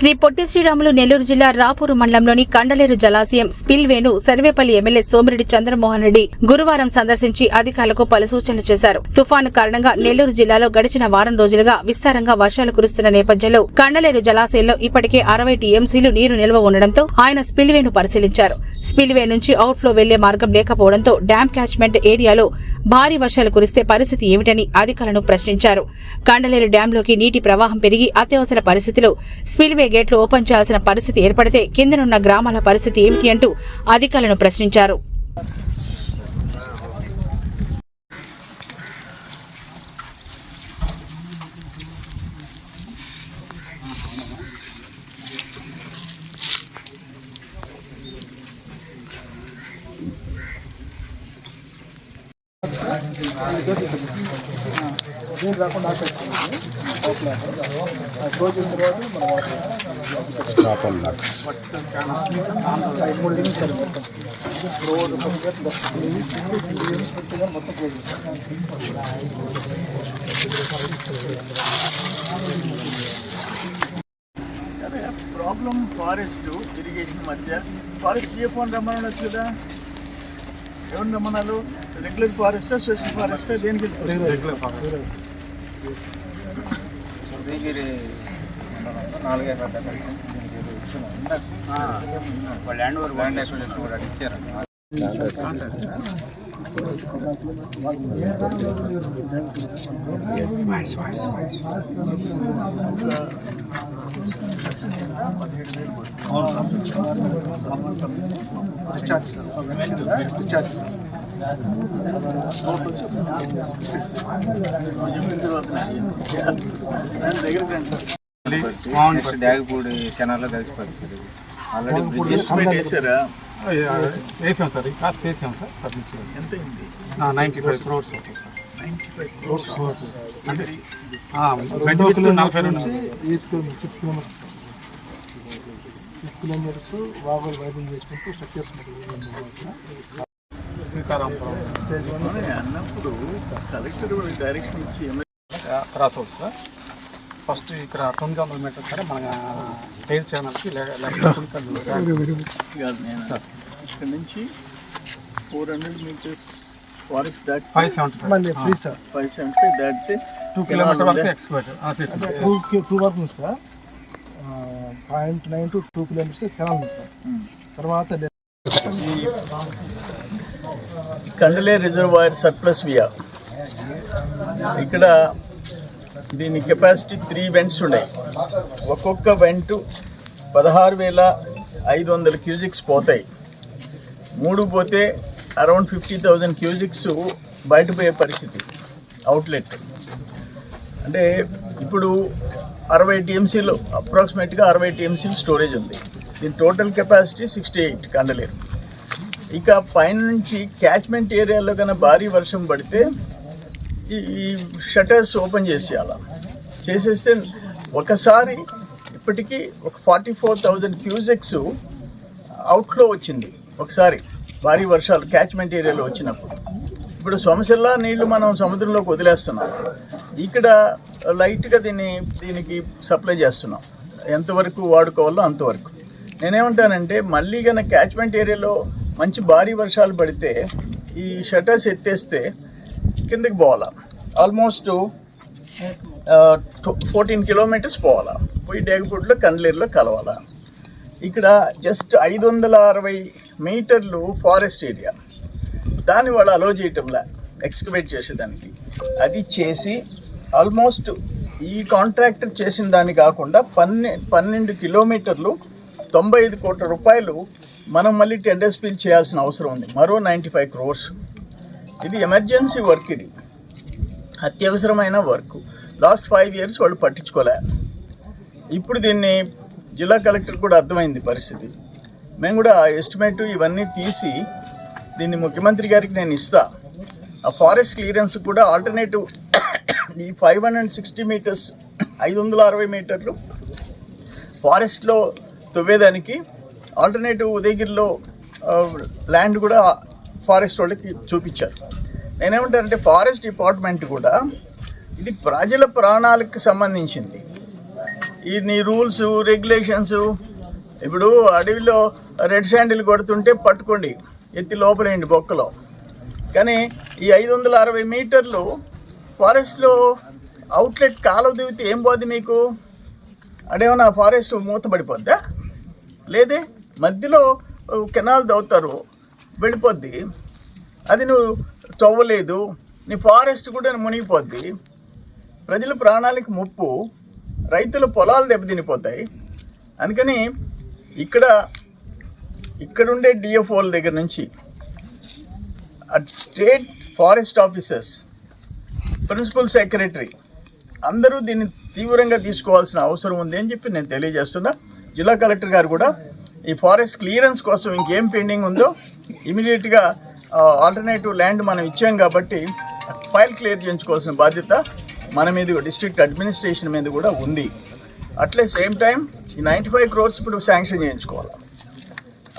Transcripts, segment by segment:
శ్రీ పొట్టి శ్రీరాములు నెల్లూరు జిల్లా రాపూరు మండలంలోని కండలేరు జలాశయం స్పిల్ వేను సర్వేపల్లి ఎమ్మెల్యే సోమిరెడ్డి చంద్రమోహన్ రెడ్డి గురువారం సందర్శించి అధికారులకు పలు సూచనలు చేశారు. తుఫాను కారణంగా నెల్లూరు జిల్లాలో గడిచిన వారం రోజులుగా విస్తారంగా వర్షాలు కురుస్తున్న నేపథ్యంలో కండలేరు జలాశయంలో ఇప్పటికే అరవై టీఎంసీలు నీరు నిల్వ ఉండడంతో ఆయన స్పిల్వేను పరిశీలించారు. స్పిల్వే నుంచి అవుట్ఫ్లో వెళ్ళే మార్గం లేకపోవడంతో డ్యాం క్యాచ్మెంట్ ఏరియాలో భారీ వర్షాలు కురిస్తే పరిస్థితి ఏమిటని అధికారులను ప్రశ్నించారు. కండలేరు డ్యాంలోకి నీటి ప్రవాహం పెరిగి అత్యవసర పరిస్థితిలో స్పిల్వే గేట్లు ఓపెన్ చేయాల్సిన పరిస్థితి ఏర్పడితే కిందనున్న గ్రామాల పరిస్థితి ఏమిటి అంటూ అధికారులను ప్రశ్నించారు. అదే ప్రాబ్లం ఫారెస్ట్ ఇరిగేషన్ మధ్య. ఫారెస్ట్ ఏ ఫోన్ రమ్మనొచ్చు కదా? ఎవరిని రమ్మన్నారు? రెగ్యులర్ ఫారెస్టా స్పెషల్ ఫారెస్టా దేనికి? రెగ్యులర్ ఫారెస్ట్ ఉదయగిరి నాలుగైదు ల్యాండ్ ఓవర్ ల్యాండ్ అసోసియేషన్ కూడా ఇచ్చారు. నెక్స్ట్ డ్యాగపూడి కెనాల్లో కలిసిపోతుంది సార్ ఇది ఆల్రెడీ బ్రిడ్జెస్ వేసారా వేసాం సార్ ఈ కాస్ట్ చేసాం సార్ సబ్మిట్ చేయాలి ఎంత అయింది నైంటీ ఫైవ్ క్రోర్స్ అవుతుంది సార్ నైంటీ ఫైవ్ క్రోర్స్ అంటే బెడ్ నలభై రెండు eighth kilometre six kilometres. Six kilometres వాగులు వైడింగ్ చేసుకుంటూ స్ట్రక్చర్స్ సీతారాంపురం. అన్నప్పుడు కలెక్టర్ డైరెక్షన్ ఇచ్చి క్రాస్ అవుతుంది సార్. ఫస్ట్ ఇక్కడ తొమ్మిది వందల మీటర్ సార్ మన టైల్ ఛానల్కి ఇక్కడ నుంచి ఫోర్ హండ్రెడ్ మీటర్స్ ఫారెస్ట్ దాటి ఫైవ్ సెవెంటీ మళ్ళీ free sir five seventy five దాటితే టూ కిలోమీటర్ వరకు ఎక్స్క్వేట్ తీసుకుంటాం టూ టూ వరకు ఉంది sir point nine two two kilometres canal ఉంది సార్ తర్వాత కండలే రిజర్వాయర్ సర్ప్లస్ వియా. ఇక్కడ దీని కెపాసిటీ త్రీ వెంట్స్ ఉన్నాయి. ఒక్కొక్క వెంట్ పదహారు వేల ఐదు వందల క్యూజిక్స్ పోతాయి. మూడు పోతే అరౌండ్ ఫిఫ్టీ థౌజండ్ క్యూజిక్స్ బయటపోయే పరిస్థితి అవుట్లెట్. అంటే ఇప్పుడు అరవై టీఎంసీలు అప్రాక్సిమేట్గా అరవై టీఎంసీలు స్టోరేజ్ ఉంది. దీని total capacity sixty eight Kandaleru. ఇక పైనుంచి క్యాచ్మెంట్ ఏరియాలో కన్నా భారీ వర్షం పడితే ఈ షటర్స్ ఓపెన్ చేసేయాల? చేసేస్తే ఒకసారి ఇప్పటికీ ఒక ఫార్టీ ఫోర్ థౌజండ్ క్యూజెక్స్ అవుట్లో వచ్చింది. ఒకసారి భారీ వర్షాలు క్యాచ్మెంట్ ఏరియాలో వచ్చినప్పుడు. ఇప్పుడు సొమసిల్లా నీళ్ళు మనం సముద్రంలోకి వదిలేస్తున్నాం. ఇక్కడ లైట్గా దీన్ని దీనికి సప్లై చేస్తున్నాం. ఎంతవరకు వాడుకోవాలో అంతవరకు. నేనేమంటానంటే మళ్ళీ కనుక క్యాచ్మెంట్ ఏరియాలో మంచి భారీ వర్షాలు పడితే ఈ షటర్స్ ఎత్తేస్తే కిందకి పోవాలా? ఆల్మోస్ట్ ఫోర్టీన్ కిలోమీటర్స్ పోవాలా? పోయి డేగపూడిలో కండ్లీరులో కలవాలా? ఇక్కడ జస్ట్ ఐదు వందల అరవై మీటర్లు ఫారెస్ట్ ఏరియా దాన్ని వాళ్ళు అలో చేయటంలా ఎక్స్కవేట్ చేసేదానికి అది చేసి ఆల్మోస్ట్ ఈ కాంట్రాక్టర్ చేసిన దాన్ని కాకుండా పన్నె పన్నెండు కిలోమీటర్లు తొంభై ఐదు కోట్ల రూపాయలు మనం మళ్ళీ టెండర్స్ ఫిల్ చేయాల్సిన అవసరం ఉంది. మరో నైంటీ ఫైవ్ క్రోర్స్ ఇది ఎమర్జెన్సీ వర్క్ ఇది. అత్యవసరమైన వర్క్. లాస్ట్ ఫైవ్ ఇయర్స్ వాళ్ళు పట్టించుకోలే. ఇప్పుడు దీన్ని జిల్లా కలెక్టర్ కూడా అర్థమైంది పరిస్థితి. మేము కూడా ఎస్టిమేట్ ఇవన్నీ తీసి దీన్ని ముఖ్యమంత్రి గారికి నేను ఇస్తా. ఆ ఫారెస్ట్ క్లియరెన్స్ కూడా ఆల్టర్నేటివ్ ఈ ఫైవ్ హండ్రెడ్ సిక్స్టీ మీటర్స్ ఐదు వందల అరవై మీటర్లు ఫారెస్ట్లో తవ్వేదానికి ఆల్టర్నేటివ్ ఉదయగిరిలో ల్యాండ్ కూడా ఫారెస్ట్ వాళ్ళకి చూపించారు. నేనేమంటానంటే ఫారెస్ట్ డిపార్ట్మెంట్ కూడా ఇది ప్రజల ప్రాణాలకు సంబంధించింది. ఇన్ని రూల్స్ రెగ్యులేషన్స్ ఇప్పుడు అడవిలో రెడ్ శాండిల్ కొడుతుంటే పట్టుకోండి ఎత్తి లోపలేయండి బొక్కలో. కానీ ఈ ఐదు వందల అరవై మీటర్లు ఫారెస్ట్లో అవుట్లెట్ కాలువ దిగితే ఏం పోద్ది మీకు? అడేమన్నా ఫారెస్ట్ మూతపడిపోద్దా? లేదే మధ్యలో కెనాల్ దవ్వుతారు వెళ్ళిపోద్ది. అది నువ్వు తవ్వలేదు. నీ ఫారెస్ట్ కూడా మునిగిపోద్ది. ప్రజల ప్రాణాలకు ముప్పు రైతుల పొలాలు దెబ్బతినిపోతాయి. అందుకని ఇక్కడ ఇక్కడుండే డిఎఫ్ఓల దగ్గర నుంచి at state forest officers principal secretary అందరూ దీన్ని తీవ్రంగా తీసుకోవాల్సిన అవసరం ఉంది అని చెప్పి నేను తెలియజేస్తున్నా. జిల్లా కలెక్టర్ గారు కూడా ఈ ఫారెస్ట్ క్లియరెన్స్ కోసం ఇంకేం పెండింగ్ ఉందో ఇమీడియట్గా ఆల్టర్నేటివ్ ల్యాండ్ మనం ఇచ్చాం కాబట్టి ఫైల్ క్లియర్ చేయించుకోవాల్సిన బాధ్యత మన మీద డిస్ట్రిక్ట్ అడ్మినిస్ట్రేషన్ మీద కూడా ఉంది. అట్లే సేమ్ టైం ఈ నైంటీ ఫైవ్ క్రోర్స్ ఇప్పుడు శాంక్షన్ చేయించుకోవాలి.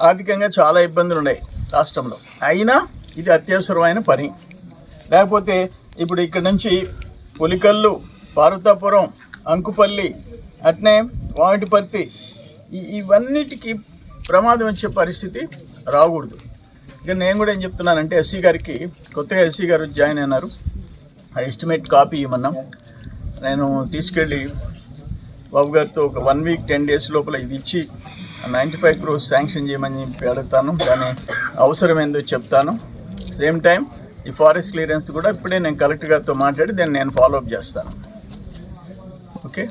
ఆర్థికంగా చాలా ఇబ్బందులు ఉన్నాయి రాష్ట్రంలో. అయినా ఇది అత్యవసరమైన పని. లేకపోతే ఇప్పుడు ఇక్కడ నుంచి పులికల్లు పార్వతాపురం అంకుపల్లి అట్నే వామిటిపర్తి ఇవన్నిటికీ ప్రమాదం వచ్చే పరిస్థితి రాకూడదు. ఇక నేను కూడా ఏం చెప్తున్నానంటే ఎస్సీ గారికి కొత్తగా ఎస్సీ గారు జాయిన్ అయినారు. ఆ ఎస్టిమేట్ కాపీ ఇవ్వమన్నాం. నేను తీసుకెళ్ళి బాబు గారితో ఒక వన్ వీక్ టెన్ డేస్ లోపల ఇది ఇచ్చి నైంటీ ఫైవ్ క్రోర్స్ శాంక్షన్ చేయమని చెప్పి అడుగుతాను. దాని అవసరం ఏందో చెప్తాను. సేమ్ టైం ఈ ఫారెస్ట్ క్లియరెన్స్ కూడా ఇప్పుడే నేను కలెక్టర్ గారితో మాట్లాడి దాన్ని నేను ఫాలో అప్ చేస్తాను. ఓకే